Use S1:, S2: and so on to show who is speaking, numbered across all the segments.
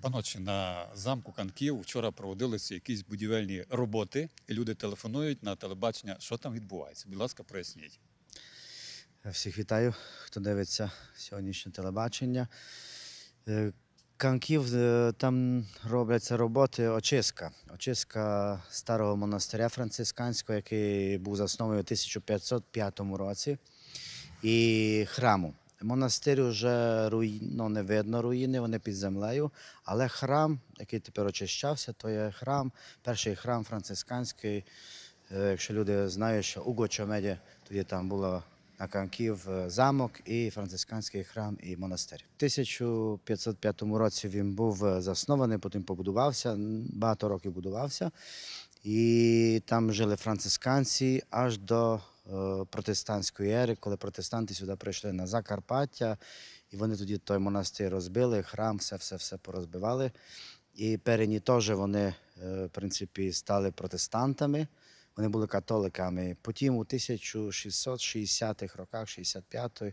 S1: Паночі, на замку Канків вчора проводилися якісь будівельні роботи, і люди телефонують на телебачення. Що там відбувається? Будь ласка, проясніть.
S2: Всіх вітаю, хто дивиться сьогоднішнє телебачення. Е, Канків е, там робляться роботи очистка. Очистка старого монастиря францисканського, який був заснований у 1505 році, і храму. Монастир вже руї... ну, не видно руїни, вони під землею, але храм, який тепер очищався, то є храм, перший храм францисканський. Е, Якщо люди знають, що у Гочомеді тоді там було на Канків е, замок і францисканський храм і монастир. У 1505 році він був е, заснований, потім побудувався, багато років будувався. І там жили францисканці аж до протестантської ери, коли протестанти сюди прийшли на Закарпаття, і вони тоді той монастир розбили, храм, все, все, все порозбивали. І перені теж вони, е, в принципі, стали протестантами. Вони були католиками. Потім у 1660-х роках, 65-х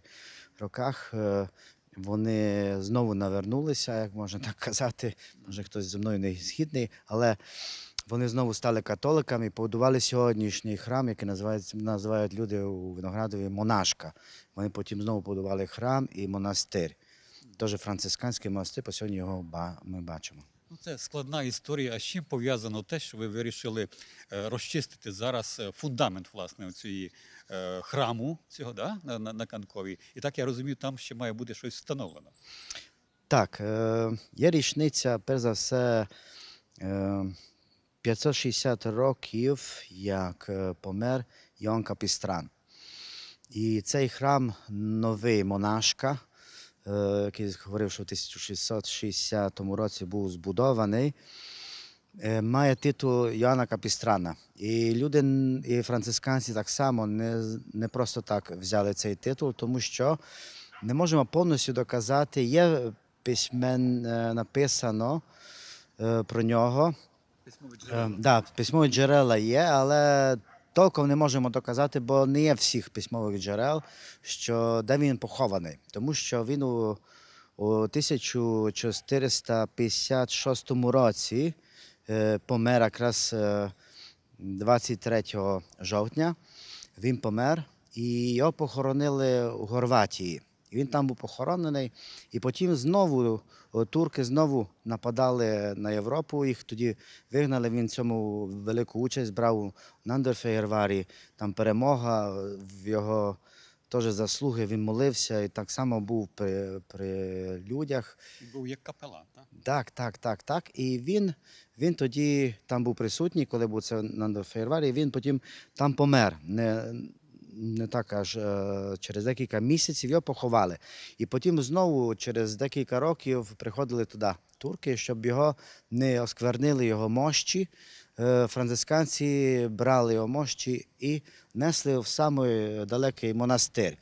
S2: роках е, вони знову навернулися, як можна так казати. Може, хтось зі мною не згідний, але вони знову стали католиками і побудували сьогоднішній храм, який називається, називають люди у Виноградові Монашка. Вони потім знову побудували храм і монастир. Теж францисканський монастир, по сьогодні його ми бачимо.
S1: Ну, це складна історія. А з чим пов'язано те, що ви вирішили е, розчистити зараз е, фундамент власне цієї е, храму цього да, на, на, на Канковій? І так я розумію, там ще має бути щось встановлено.
S2: Так, є річниця, перш за все, 560 років, як е, помер Йоанн Капістран. І цей храм новий монашка, е, який говорив, що в 1660 році був збудований, е, має титул Йоанна Капістрана. І люди, і францисканці так само не, не просто так взяли цей титул, тому що не можемо повністю доказати. Є письмен написано про нього. Е, да, письмові джерела є, але толком не можемо доказати, бо не є всіх письмових джерел, що де він похований. Тому що він у, у 1456 році е, помер якраз е, 23 жовтня. Він помер і його похоронили у Хорватії. І Він там був похоронений, і потім знову турки знову нападали на Європу. Їх тоді вигнали. Він цьому велику участь брав у Нандерфейерварі. Там перемога в його теж заслуги. Він молився і так само був при, при людях.
S1: Він був як капелан. Так?
S2: Так, так, так, так. І він, він тоді там був присутній, коли був це на Фейерварі, він потім там помер. Не, не так аж е, через декілька місяців його поховали. І потім знову через декілька років приходили туди турки, щоб його не осквернили його мощі. Е, Францисканці брали його мощі і несли в самий далекий монастир.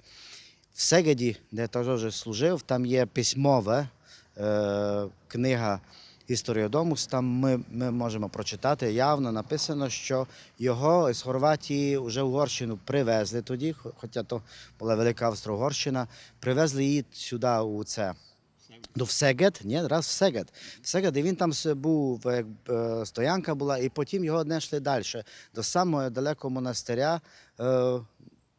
S2: В Сегеді, де теж служив, там є письмове е, книга Історія Домус. Там ми, ми можемо прочитати явно написано, що його з Хорватії вже Угорщину привезли тоді, хоча то була велика Австро-Угорщина, привезли її сюди у це. До Всегед, ні, раз в Сегед. В Сегед, і він там був, як е, стоянка була, і потім його однесли далі, до самого далекого монастиря.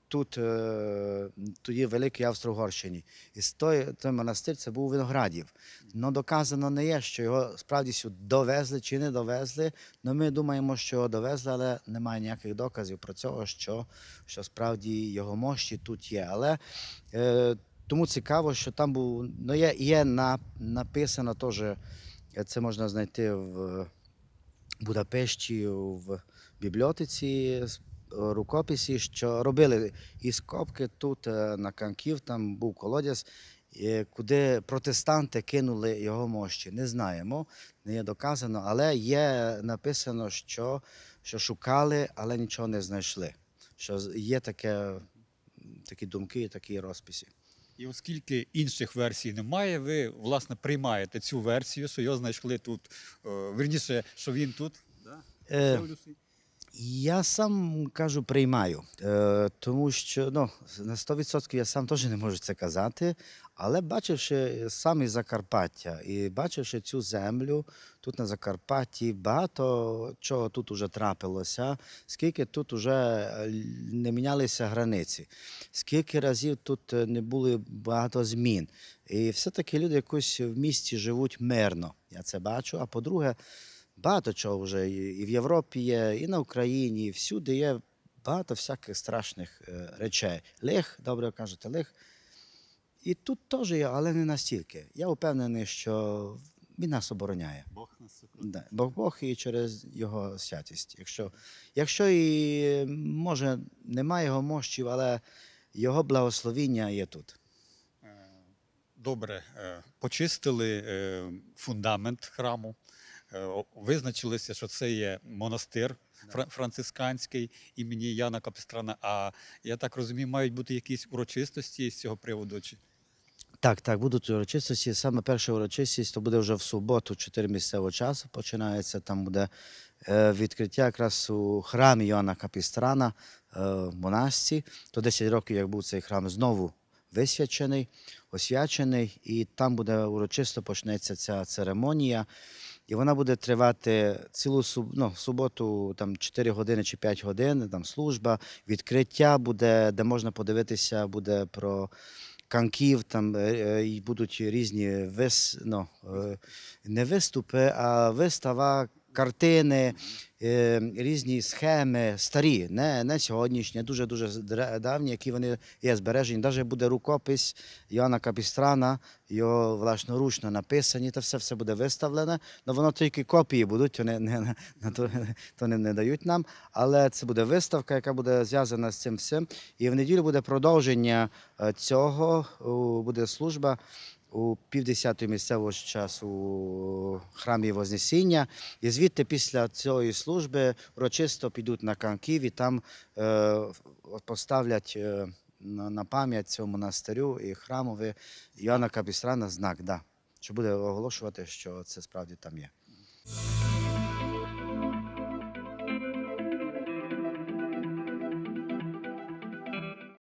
S2: Тут е, тоді в Великій Австро-Угорщині. І той, той монастир це був Виноградів. Ну, доказано не є, що його справді сюди довезли чи не довезли. Ну, ми думаємо, що його довезли, але немає ніяких доказів про це, що, що справді його мощі тут є. Але е, тому цікаво, що там був. Ну, є, є на, написано теж, е, це можна знайти в Будапешті в бібліотеці рукописі, що робили і скобки тут е, на Канків, там був колодязь, е, куди протестанти кинули його мощі. Не знаємо, не є доказано, але є написано, що, що шукали, але нічого не знайшли. Що є таке, такі думки, такі розписи.
S1: І оскільки інших версій немає, ви власне приймаєте цю версію, що його знайшли тут. е, Вірніше, що він тут. Да?
S2: Е. Я сам кажу, приймаю, е, тому що ну, на 100% я сам теж не можу це казати, але бачивши сам із Закарпаття і бачивши цю землю тут на Закарпатті, багато чого тут уже трапилося, скільки тут уже не мінялися границі, скільки разів тут е, не було багато змін. І все-таки люди якось в місті живуть мирно. Я це бачу. А по-друге, багато чого вже і в Європі є, і на Україні, і всюди є багато всяких страшних е, речей. Лих, добре кажете, лих. І тут теж є, але не настільки. Я впевнений, що він нас обороняє.
S1: Бог нас
S2: Да. Бог Бог і через його святість. Якщо, якщо і може немає його мощів, але його благословіння є тут.
S1: Е, Добре, е, почистили фундамент храму, визначилися, що це є монастир францисканський імені Яна Капістрана. А я так розумію, мають бути якісь урочистості з цього приводу. Чи
S2: Так, так, будуть урочистості. Саме перша урочистість то буде вже в суботу, 4 місцевого часу. Починається. Там буде е, відкриття якраз у храмі Йоанна Капістрана е, в монастирі. То 10 років, як був цей храм знову висвячений, освячений, і там буде урочисто почнеться ця церемонія. І вона буде тривати цілу ну, суботу, там 4 години чи 5 годин, там служба, відкриття буде, де можна подивитися, буде про канків, там е, е, і будуть різні вис, ну, е, не виступи, а вистава, картини, е, різні схеми, старі, не, не сьогоднішні, дуже-дуже давні, які вони є збережені. Навіть буде рукопис Йоанна Капістрана, його власноручно написані, то все, все буде виставлене. Ну воно тільки копії будуть, не, не, то, то не, не дають нам. Але це буде виставка, яка буде зв'язана з цим всім. І в неділю буде продовження е, цього, буде служба у півдесятої місцевого часу у храмі Вознесіння. І звідти після цієї служби урочисто підуть на Канків і там е, поставлять е, на, пам'ять цьому монастирю і храмові Йоанна Капістрана знак, да, що буде оголошувати, що це справді там є.